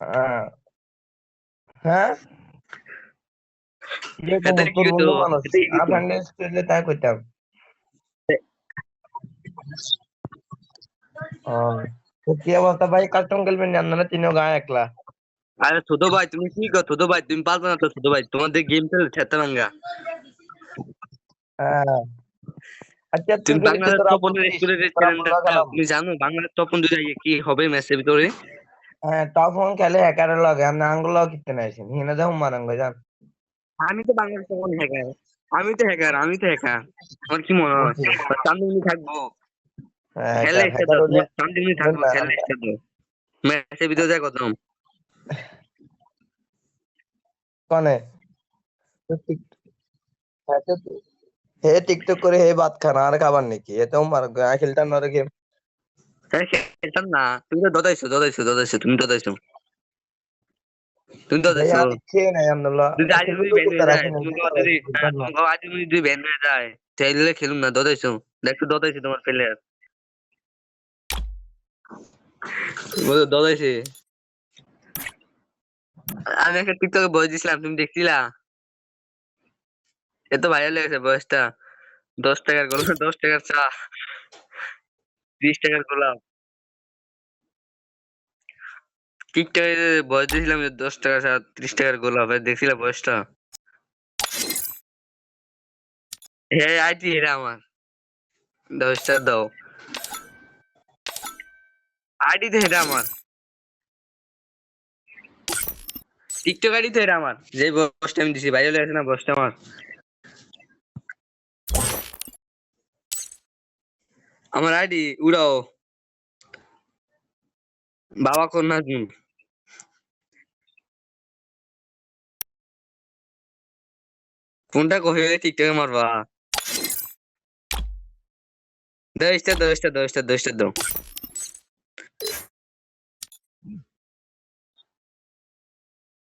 হ্যাঁ। হ্যাঁ? তাই করতাম কি অবস্থা ভাই? কাস্টম খেলবেন জান না তিনও গায়ে একলা। আরে ছোট ভাই তুমি কি কর? ছোট ভাই তুমি পারবে না তো ছোট ভাই? তোমাদের গেম খেলে হ্যাঁ। আচ্ছা তুমি বাংলাদেশ চ্যানেলটা জানো বাংলাদেশ টপ দুই কি হবে? ম্যাচের ভিতরে? হ্যাঁ তখন খেলে একারে লগে। আমি আঙ্গুল কিনতে নাইছেন হিনা মারাঙ্গ জান? আমি তো বাংলাদেশ টপ হ্যাকার আমি তো হ্যাকার আমি তো হ্যাকার আমার কি মনে হয়? চান্দিনী থাকব। হ্যাঁ, খেলে চান্দিনী থাকব। খেলে ম্যাচের ভিতরে যায় কনে? হ্যাঁ, হে টিকটক করে হে ভাত খানা আর খাবার নাকি? এ তো মার খেলতাম না গেম হ্যাঁ খেলতাম না তুমি তো দদাইছো দদাইছো দদাইছো তুমি দদাইছো তুমি দদাইছো আজ যদি ব্যান হয়ে যায় তাইলে খেলুম না দদাইছো দেখো দদাইছো তোমার প্লেয়ার দদাইছে আমি একটা টিকটকে বয়স দিছিলাম তুমি দেখছিলা এত ভাইরাল লেগেছে বয়সটা দশ টাকার গোলাপ দশ টাকার চা বিশ টাকার গোলাপ। টিকটকে বয়স দিয়েছিলাম দশ টাকা চা ত্রিশ টাকার গোলাপ দেখছিলাম বয়সটা? হ্যাঁ আইটি, এটা আমার। দশটা দাও। আইডি তো এটা আমার। টিকটক আইডি তো এটা আমার। যে বয়সটা আমি দিছি, ভাইরাল হয়েছে না বসটা আমার। আমার আইডি উড়াও। বাবা কন্যা জুন। কোনটা কহে টিকটকে মারবা? দশটা দশটা দশটা দশটা দাও